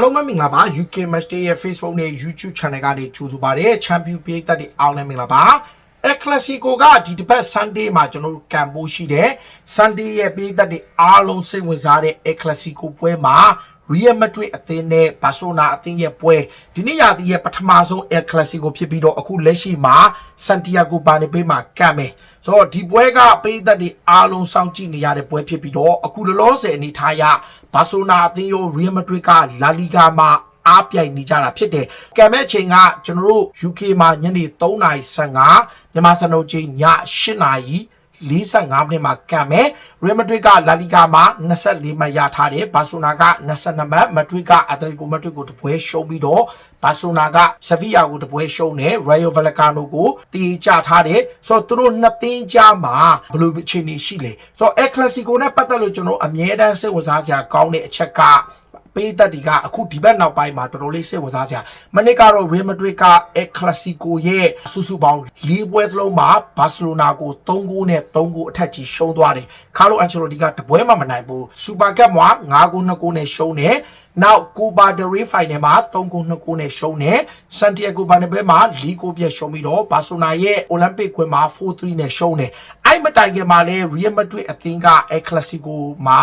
အားလုံးပဲမင်္ဂလာပါ UK Match Day ရဲ့ Facebook နဲ့ YouTube Channel ကနေကြိုဆိုပါရစေ Champion ပြည်သက်တွေအားလုံးမင်္ဂလာပါ El Clasico ကဒီတစ်ပတ် Sunday မှာကျွန်တော်တို့ကံပိုးရှိတယ် Sunday ရဲ့ပြည်သက်တွေအားလုံးစိတ်ဝင်စားတဲ့ El Clasico ပွဲမှာ Real Madrid အသင်းနဲ့ Barcelona အသင်းရဲ့ပွဲဒီနေ့ရာသီရဲ့ပထမဆုံး El Clasico ဖြစ်ပြီးတော့အခုလက်ရှိမှာ Santiago Bernabeu မှာကံမယ်ဆိုတော့ဒီပွဲကပြည်သက်တွေအားလုံးစောင့်ကြည့်နေရတဲ့ပွဲဖြစ်ပြီးတော့အခုလောလောဆယ်အနေထားအရ Barcelona အသင်းရော Real Madrid က La Liga မှာအားပြိုင်နေကြတာဖြစ်တယ်။ကံမဲ့ချိန်ကကျွန်တော်တို့ UK မှာညနေ3:15မြန်မာစံတော်ချိန်ည8:00 45မိနစ်မှာကံမယ်ရီယယ်မက်ဒရစ်ကလာလီဂါမှာ24မှတ်ရထားတယ်ဘာဆိုနာက22မှတ်မက်ဒရစ်ကအက်တလီကိုမက်ဒရစ်ကိုတပွဲရှုံးပြီးတော့ဘာဆိုနာကဆဗီယာကိုတပွဲရှုံးတယ်ရီယိုဗလကာနိုကိုတီးချထားတယ်ဆိုတော့သူတို့နှစ်သင်းကြားမှာဘယ်လိုအခြေအနေရှိလဲဆိုတော့အက်ကလစီကိုနဲ့ပတ်သက်လို့ကျွန်တော်အမြဲတမ်းစိတ်ဝင်စားစရာကောင်းတဲ့အချက်က ပေးသက်ဒီကအခုဒီဘက်နောက်ပိုင်းမှာတော်တော်လေးစိတ်ဝင်စားစရာမနစ်ကတော့ Real Madrid ကအက်ကလစီကိုရဲ့စုစုပေါင်း၄ပွဲစလုံးမှာဘာစီလိုနာကို3ဂိုးနဲ့3ဂိုးအထက်ကြီးရှုံးသွားတယ်ကာလိုအန်ချယ်လိုတီကတပွဲမှမနိုင်ဘူးစူပါကပ်မှာ9ဂိုး2ဂိုးနဲ့ရှုံးတယ်နောက်ကိုပါဒရီဖိုင်နယ်မှာ3ဂိုး2ဂိုးနဲ့ရှုံးတယ်ဆန်တီယာဂိုဘာနယ်ဘဲမှာ4ဂိုးပြည့်ရှုံးပြီးတော့ဘာဆိုနာရဲ့အိုလံပစ်ကွင်းမှာ4-3နဲ့ရှုံးတယ်အဲ့မတိုင်ခင်မှာလဲ Real Madrid အသင်းကအက်ကလစီကိုမှာ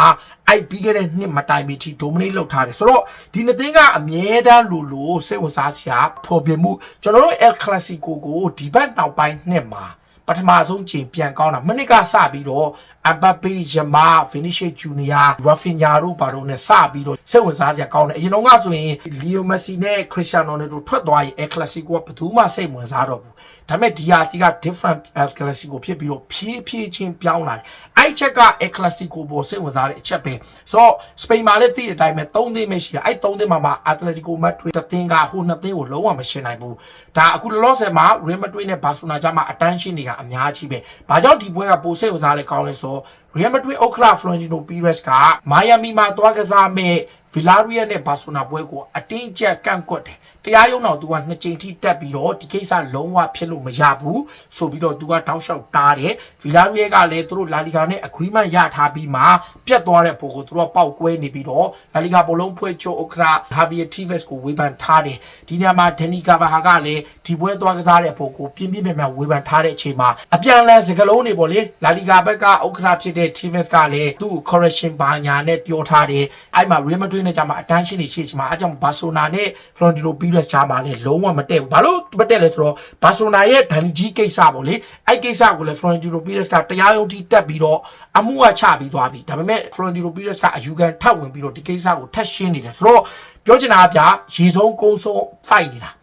အဲ့ပြီးခဲ့တဲ့နှစ်မတိုင်မီထိဒိုမနီလောက်ထားတယ်ဆိုတော့ဒီနှစ်သင်းကအမြဲတမ်းလိုလိုစိတ်ဝင်စားစရာဖော်ပြမှုကျွန်တော်တို့ El Clasico ကိုဒီဘက်နောက်ပိုင်းနှစ်မှာပထမဆုံးချိန်ပြန်ကောင်းတာမနစ်ကစပြီးတော့ အဘပေယမာဖီနီရှေဂျူနီယာရာဖင်ညာတို့ဘာတို့နဲ့စပြီးတော့စိတ်ဝင်စားစရာကောင်းတယ်အရင်တော့ကဆိုရင်လီယိုမက်ဆီနဲ့ခရစ်စတီယာနိုရိုနယ်ဒိုထွက်သွားရင် El Clasico ကဘယ်သူမှစိတ်ဝင်စားတော့ဘူးဒါပေမဲ့ဒီဟာကြီးက different El Clasico ဖြစ်ပြီးတော့ဖြည်းဖြည်းချင်းပြောင်းလာတယ်အဲ့ချက်က El Clasico ပေါ်စိတ်ဝင်စားတဲ့အချက်ပဲဆိုတော့စပိန်မှာလည်းသိတဲ့အတိုင်းပဲ၃သင်းပဲရှိတာအဲ့၃သင်းမှာမှာ Atletico Madrid တသင်းကဟိုနှစ်သင်းကိုလုံးဝမရှင်းနိုင်ဘူးဒါအခုလောလောဆယ်မှာ Real Madrid နဲ့ Barcelona ကြားမှာအတန်းရှင်းနေတာအများကြီးပဲဘာကြောင့်ဒီပွဲကပိုစိတ်ဝင်စားလဲကောင်းလဲဆိုတော့ Real Madrid ဥက္ကဋ္ဌ Florentino Perez ကမိုင်ယာမီမှာသွားကစားမဲ့ Villarreal နဲ့ Barcelona ပွဲကိုအတင်းကျပ်ကန့်ကွက်တယ် တရားရုံးတော်သူကနှစ်ကြိမ်ထိတက်ပြီးတော့ဒီကိစ္စလုံးဝဖြစ်လို့မရဘူးဆိုပြီးတော့သူကတောက်လျှောက်တားတယ် Villarreal ကလည်းသူတို့ La Liga နဲ့ agreement ရထားပြီးမှပြတ်သွားတဲ့ပုံကိုသူတို့ပောက်ကွဲနေပြီးတော့ La Liga ဘလုံးဖွဲ့ချုပ်ဥက္ကဋ္ဌ Javier Tebas ကိုဝေဖန်ထားတယ်ဒီညမှာ Dani Carvajal ကလည်းဒီပွဲသွားကစားတဲ့ပုံကိုပြင်းပြင်းပြင်းပြင်းဝေဖန်ထားတဲ့အချိန်မှာအပြန်အလှန်စကားလုံးတွေပေါ့လေ La Liga ဘက်ကဥက္ကဋ္ဌဖြစ်တဲ့ Tebas ကလည်းသူ့ correction ဘာညာနဲ့ပြောထားတယ်အဲ့မှာ Real Madrid နဲ့ကြာမှာအတန်းရှင်းနေရှိချင်မှာအကြောင်း Barcelona နဲ့ Florentino Perez ကြားမှာလည်းလုံးဝမတက်ဘူးဘာလို့မတက်လဲဆိုတော့ Barcelona ရဲ့ဒန်ဂျီကိစ္စပေါ့လေအဲ့ကိစ္စကိုလည်း Florentino Perez ကတရားရုံးထိတက်ပြီးတော့အမှုကချပြီးသွားပြီဒါပေမဲ့ Florentino Perez ကအယူခံထပ်ဝင်ပြီးတော့ဒီကိစ္စကိုထပ်ရှင်းနေတယ်ဆိုတော့ပြောချင်တာကရေဆုံးကုန်းဆုံး fight နေတာ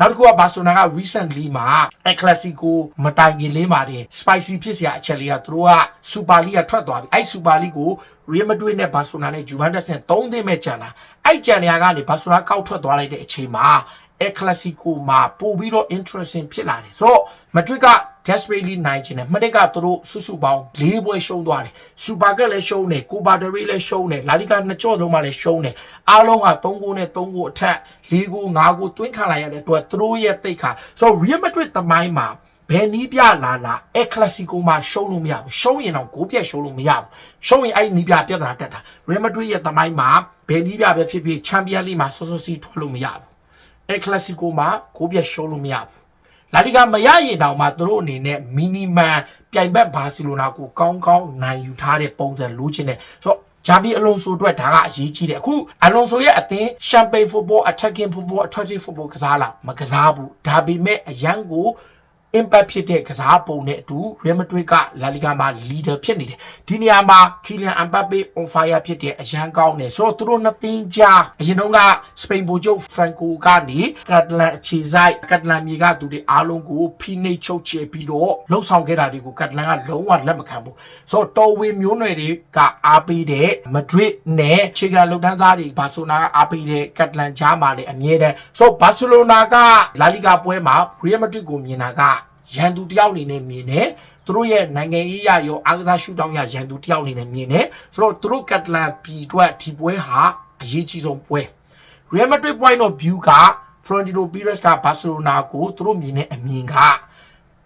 နောက်တစ်ခုကဘာဆိုနာက recently မှာ El Clasico မတိုင်ခင်လေးမှာတင် spicy ဖြစ်စရာအချက်လေးကသူတို့က Super League ကထွက်သွားပြီအဲ့ Super League ကို Real Madrid နဲ့ Barcelona နဲ့ Juventus နဲ့၃သင်းမဲ့ကျန်တာအဲ့ကျန်နေရကနေ Barcelona ကောက်ထွက်သွားလိုက်တဲ့အချိန်မှာ El Clasico မှာပို့ပြီးတော့ interesting ဖြစ်လာတယ်ဆိုတော့ Madrid က desperately နိုင်ချင်တယ်မနစ်ကသူတို့စုစုပေါင်း၄ပွဲရှုံးသွားတယ် Super Cup လည်းရှုံးတယ် Copa del Rey လည်းရှုံးတယ် La Liga နှစ်ကြော့လုံးမှလည်းရှုံးတယ်အားလုံးဟာ၃ဂိုးနဲ့၃ဂိုးအထက်၄ဂိုး၅ဂိုးတွင်းခံလိုက်ရတဲ့အတွက်သူတို့ရဲ့တိတ်ခါဆိုတော့ Real Madrid သမိုင်းမှာဘယ်နီးပြလာလာအကလစီကိုမှာရှုံးလို့မရဘူးရှုံးရင်တော့ဂိုးပြက်ရှုံးလို့မရဘူးရှုံးရင်အဲ့နီးပြပြဿနာတက်တာ Real Madrid ရဲ့သမိုင်းမှာဘယ်နီးပြပဲဖြစ်ဖြစ် Champions League မှာစောစောစီးထွက်လို့မရဘူးအကလစီကိုမှာဂိုးပြက်ရှုံးလို့မရဘူး လာလီဂါမရရင်တောင်မှသူတို့အနေနဲ့မီနီမန်ပြိုင်ဘက်ဘာစီလိုနာကိုကောင်းကောင်းနိုင်ယူထားတဲ့ပုံစံလိုချင်တယ်ဆိုတော့ဂျာဗီအလွန်ဆိုအတွက်ဒါကအရေးကြီးတယ်အခုအလွန်ဆိုရဲ့အသင်း Champagne Football Attacking Football Attractive Football ကစားလာမကစားဘူးဒါပေမဲ့အရန်ကို impact ဖြစ်တဲ့ကစားပုံနဲ့အတူ Real Madrid က La Liga မှာ leader ဖြစ်နေတယ်ဒီနေရာမှာ Kylian Mbappe on fire ဖြစ်တဲ့အရန်ကောင်းတယ်ဆိုတော့သူတို့နှစ်သင်းကြားအရင်တုန်းကစပိန်ဗိုလ်ချုပ် Franco ကနေကတ်တလန်အခြေဆိုင်ကတ်တလန်မြေကသူတွေအားလုံးကိုဖိနှိပ်ချုပ်ချယ်ပြီးတော့လှုပ်ဆောင်ခဲ့တာတွေကိုကတ်တလန်ကလုံးဝလက်မခံဘူးဆိုတော့တော်ဝေမျိုးနွယ်တွေကအားပေးတဲ့ Madrid နဲ့ခြေကလုံတန်းသားတွေဘာဆိုနာကအားပေးတဲ့ကတ်တလန်ကြားမှာလည်းအမြဲတမ်းဆိုတော့ဘာစီလိုနာက La Liga ပွဲမှာ Real Madrid ကိုမြင်တာက ရန်သူတယောက်အနေနဲ့မြင်တယ်သူတို့ရဲ့နိုင်ငံရေးရရောအားကစားရှုထောင့်ရရန်သူတယောက်အနေနဲ့မြင်တယ်ဆိုတော့သူတို့ကတ်တလန်ပြည်အတွက်ဒီပွဲဟာအရေးကြီးဆုံးပွဲ Real Madrid point of view က Florentino Perez က Barcelona ကိုသူတို့မြင်တဲ့အမြင်က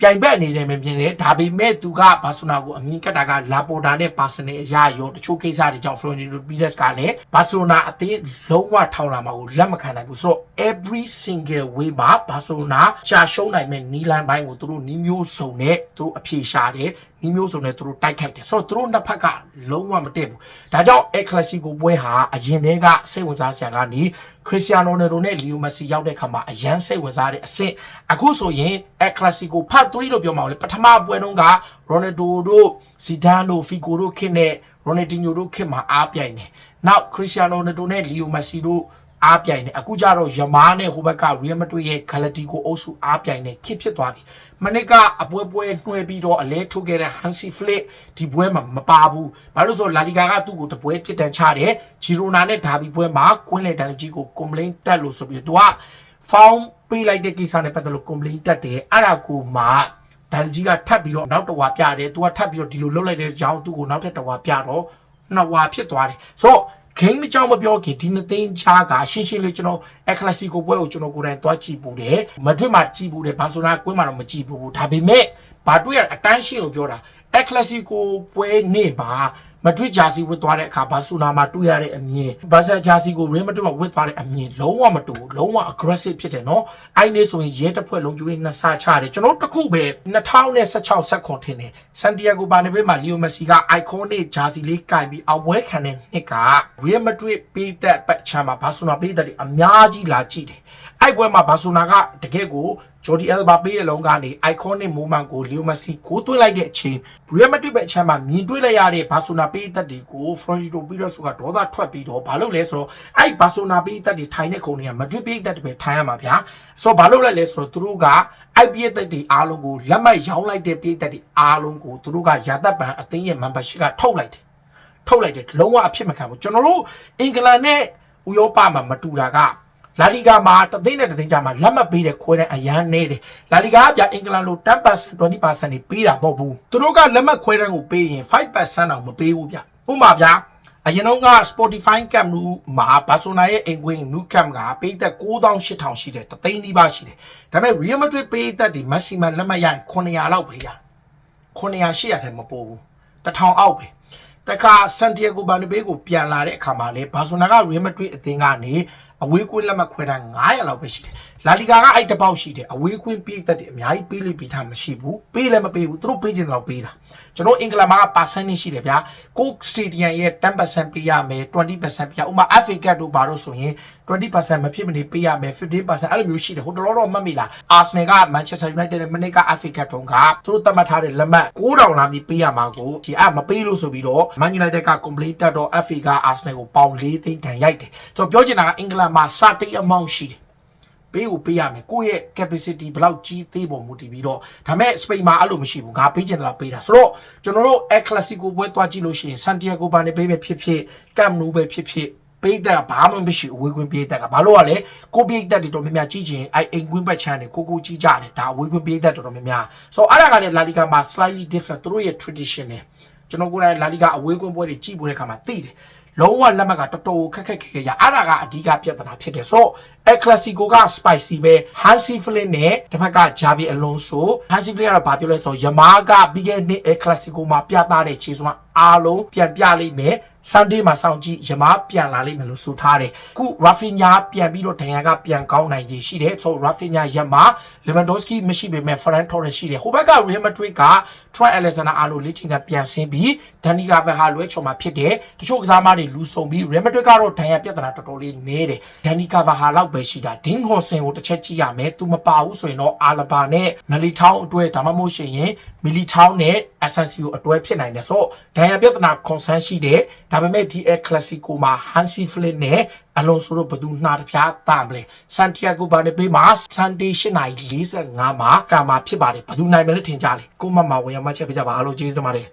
ပြိုင်ဘက်အနေနဲ့မမြင်တယ်ဒါပေမဲ့သူကဘာဆိုနာကိုအမြင်ကတ်တာကလာပေါ်တာနဲ့ပါစနယ်အရာရောတချို့ကိစ္စတွေကြောင့် Florentino Perez ကလည်းဘာဆိုနာအသင်းလုံးဝထောင်လာမှာကိုလက်မခံနိုင်ဘူးဆိုတော့ every single way မှာဘာဆိုနာရှာရှုံးနိုင်မဲ့နီလန်ပိုင်းကိုသူတို့နီးမျိုးစုံနဲ့သူတို့အဖြေရှာတယ်နီးမျိုးစုံနဲ့သူတို့တိုက်ခိုက်တယ်ဆိုတော့သူတို့နှစ်ဖက်ကလုံးဝမတည့်ဘူးဒါကြောင့် El Clasico ပွဲဟာအရင်တည်းကစိတ်ဝင်စားစရာကနေခရစ္စတီယာနိုနယ်ဒိုနဲ့လီယိုမက်ဆီရောက်တဲ့ခါမှာအရန်စိတ်ဝင်စားတဲ့အဆင့်အခုဆိုရင် El Clasico Part 3လို့ပြောမှာလေပထမပွဲတုန်းက Ronaldo တို့ Zidane တို့ Figo တို့ခစ်နဲ့ Ronaldinho တို့ခစ်မှာအားပြိုင်တယ်နောက် Cristiano Ronaldo နဲ့ Leo Messi တို့ အားပြိုင်တယ်အခုကျတော့ယမားနဲ့ဟိုဘက်က Real Madrid ရဲ့ Galactico အုပ်စုအားပြိုင်တယ်ခစ်ဖြစ်သွားပြီမနစ်ကအပွဲပွဲနှွှဲပြီးတော့အလဲထုတ်ခဲ့တဲ့ Hansi Flick ဒီပွဲမှာမပါဘူးဘာလို့လဲဆိုတော့ La Liga ကသူ့ကိုတပွဲပြစ်ဒဏ်ချတယ် Girona နဲ့ Derby ပွဲမှာကွင်းလေတန်ကြီးကို complaint တက်လို့ဆိုပြီးတော့သူက found ပေးလိုက်တဲ့ကိစ္စနဲ့ပတ်သက်လို့ complaint တက်တယ်အဲ့ဒါကိုမှဒန်ကြီးကထပ်ပြီးတော့နောက်တစ်ဝါပြတယ်သူကထပ်ပြီးတော့ဒီလိုလုပ်လိုက်တဲ့အကြောင်းသူ့ကိုနောက်ထပ်တစ်ဝါပြတော့နှစ်ဝါဖြစ်သွားတယ်ဆိုတော့ game အကြောင်းမပြောခင်ဒီနှစ်သိန်းချားကရှင်းရှင်းလေးကျွန်တော် El Clasico ပွဲကိုကျွန်တော်ကိုယ်တိုင်သွားကြည့်ပူတယ်မဒရစ်မှာကြည့်ပူတယ်ဘာဆိုနာကွင်းမှာတော့မကြည့်ပူဘူးဒါပေမဲ့ဘာတွေ့ရအတိုင်းရှင်းကိုပြောတာ El Clasico ပွဲနေ့မှာ မဒရစ်ဂျာစီဝတ်သွားတဲ့အခါဘာဆိုနာမှာတွေ့ရတဲ့အမြင်ဘာဆာဂျာစီကို Real Madrid မှာဝတ်သွားတဲ့အမြင်လုံးဝမတူဘူးလုံးဝ aggressive ဖြစ်တယ်နော်အဲ့ဒီဆိုရင်ရဲတပ်ဖွဲ့လုံးကျွေးနှစ်ဆချတယ်ကျွန်တော်တို့တစ်ခုပဲ2016ဆက်ခွန်ထင်တယ်ဆန်တီယာဂိုဘာနေဘေးမှာလီယိုမက်ဆီက iconic ဂျာစီလေးကင်ပြီးအောင်ပွဲခံတဲ့နှစ်က Real Madrid ပေးတဲ့ပတ်ချမ်းမှာဘာဆိုနာပေးတဲ့အများကြီးလာကြည့်တယ်အဲ့ပွဲမှာဘာဆိုနာကတကယ့်ကို ဂျိုဒီအယ်ဘာပေးတဲ့လုံးကနေ iconic moment ကိုလီယိုမက်ဆီကိုသွင်းလိုက်တဲ့အချိန် Real Madrid ပဲအချမ်းမှာမြင်တွေ့လိုက်ရတဲ့ဘာဆိုနာပေးတဲ့ဒီကို Florentino Perez ကဒေါသထွက်ပြီးတော့ဘာလုပ်လဲဆိုတော့အဲ့ဘာဆိုနာပေးတဲ့ဒီထိုင်တဲ့ခုံတွေက Madrid ပေးတဲ့ပဲထိုင်ရမှာဗျာဆိုတော့ဘာလုပ်လိုက်လဲဆိုတော့သူတို့ကအဲ့ပြည့်သက်တွေအားလုံးကိုလက်မှတ်ရောင်းလိုက်တဲ့ပြည့်သက်တွေအားလုံးကိုသူတို့ကရာသက်ပံအသင်းရဲ့ membership ကထုတ်လိုက်တယ်ထုတ်လိုက်တယ်လုံးဝအဖြစ်မခံဘူးကျွန်တော်တို့အင်္ဂလန်နဲ့ဥရောပမှာမတူတာက လာလီဂါမှာတသိန်းနဲ့တသိန်းကြာမှာလက်မှတ်ပေးတဲ့ခွဲတဲ့အရန်နေတယ်လာလီဂါကပြအင်္ဂလန်လို10% 20%နေပေးတာမဟုတ်ဘူးသူတို့ကလက်မှတ်ခွဲတဲ့ကိုပေးရင်5%တောင်မပေးဘူးဗျဥပမာဗျအရင်တော့က Spotify Camp လူမှာဘာဆိုနာရဲ့အိမ်ကွင်း New Camp ကပေးသက်9000 8000ရှိတယ်တသိန်းနီးပါးရှိတယ်ဒါပေမဲ့ Real Madrid ပေးသက်ဒီ maximum လက်မှတ်ရရင်900လောက်ပဲရ900 800ထဲမပို့ဘူး1000အောက်ပဲတခါ Santiago Bernabeu ကိုပြန်လာတဲ့အခါမှာလေဘာဆိုနာက Real Madrid အသင်းကနေအဝေးကွင်းလက်မှတ်ခွဲတာ900လောက်ပဲရှိတယ်လာလီဂါကအဲ့တစ်ပေါက်ရှိတယ်အဝေးကွင်းပေးသက်တယ်အများကြီးပေးလိပေးထားမရှိဘူးပေးလည်းမပေးဘူးသူတို့ပေးချင်တယ်လို့ပေးတာကျွန်တော်အင်္ဂလန်မှာက percentage ရှိတယ်ဗျာကိုစတေဒီယမ်ရဲ့10%ပေးရမယ်20%ပေးရဥပမာ FA Cup တို့ဘာလို့ဆိုရင်20%မဖြစ်မနေပေးရမယ်15%အဲ့လိုမျိုးရှိတယ်ဟိုတလောတော့မှတ်မိလား Arsenal က Manchester United နဲ့မနေ့က FA Cup တုန်းကသူတို့သတ်မှတ်ထားတဲ့လက်မှတ်9000လာပြီးပေးရမှာကိုဒီအမပေးလို့ဆိုပြီးတော့ Man United က complaint တက်တော့ FA က Arsenal ကိုပေါင်၄သိန်းတန်ရိုက်တယ်ကျွန်တော်ပြောချင်တာကအင်္ဂလန်မှာစတိတ် amount ရှိတယ်ပေးကိုပေးရမယ်ကိုယ့်ရဲ့ capacity ဘယ်လောက်ကြီးသေးပုံမူတည်ပြီးတော့ဒါမဲ့စပိန်မှာအဲ့လိုမရှိဘူးငါပေးချင်တယ်လို့ပေးတာဆိုတော့ကျွန်တော်တို့ El Clasico ပွဲသွားကြည့်လို့ရှိရင် Santiago Bernabeu ပဲဖြစ်ဖြစ် Camp Nou ပဲဖြစ်ဖြစ်ပေးတဲ့ဘာမှမရှိအဝေးကွင်းပေးတဲ့ကဘာလို့ ਆ လဲကိုပေးတဲ့တွေတော်များများကြီးချင်းအဲအိမ်ကွင်းဘက်ချမ်းတွေကိုကိုကြီးကြတယ်ဒါအဝေးကွင်းပေးတဲ့တော်တော်များများဆိုတော့အဲ့ဒါကလည်း La Liga မှာ slightly different သူတို့ရဲ့ tradition နဲ့ကျွန်တော်ကိုယ်တိုင် La Liga အဝေးကွင်းပွဲတွေကြည့်ဖို့တဲ့ခါမှာသိတယ် လုံးဝလက်မှတ်ကတော်တော်ခက်ခက်ခဲခဲရအဲ့ဒါကအဓိကပြဿနာဖြစ်တယ်ဆိုတော့ El Clasico က spicy ပဲ Hansi Flick နဲ့တစ်ဖက်က Javi Alonso Hansi Flick ကတော့ဘာပြောလဲဆိုတော့ယမားကပြီးခဲ့တဲ့ El Clasico မှာပြသတဲ့ခြေစွမ်းအားလုံးပြန်ပြလိမ့်မယ် Sunday မှာစောင့်ကြည့်ယမားပြန်လာလိမ့်မယ်လို့ဆိုထားတယ်ခု Rafinha ပြန်ပြီးတော့ဒဏ်ရာကပြန်ကောင်းနိုင်ခြေရှိတယ်ဆိုတော့ Rafinha ယမား Lewandowski မရှိပေမဲ့ Ferran Torres ရှိတယ်ဟိုဘက်က Real Madrid က Trent Alexander-Arnold လေ့ကျင့်ခန်းပြန်ဆင်းပြီး Dani Carvajal လွဲချော်မှာဖြစ်တယ်တချို့ကစားမတွေလူဆုံပြီး Real Madrid ကတော့ဒဏ်ရာပြဿနာတော်တော်လေးနည်းတယ် Dani Carvajal လောက်ပဲရှိတာ Dean Hodgson ကိုတစ်ချက်ကြည့်ရမယ်သူမပါဘူးဆိုရင်တော့ Alaba နဲ့ Militao အတွက်ဒါမှမဟုတ်ရှင်ရင် Militao နဲ့ Asensio အတွဲဖြစ်နိုင်တယ်ဆိုတော့ဒဏ်ရာပြဿနာ concern ရှိတယ်ဒါပေမဲ့ဒီ El Clasico မှာ Hansi Flick နဲ့ Alonso တို့ဘယ်သူနှာတစ်ပြားတာမလဲ Santiago Bernabeu မှာ Sunday 8:45မှာကာမာဖြစ်ပါတယ်ဘယ်သူနိုင်မလဲထင်ကြလေကိုမမဝင်ရမှချက်ပြကြပါအားလုံးကျေးဇူးတင်ပါတယ်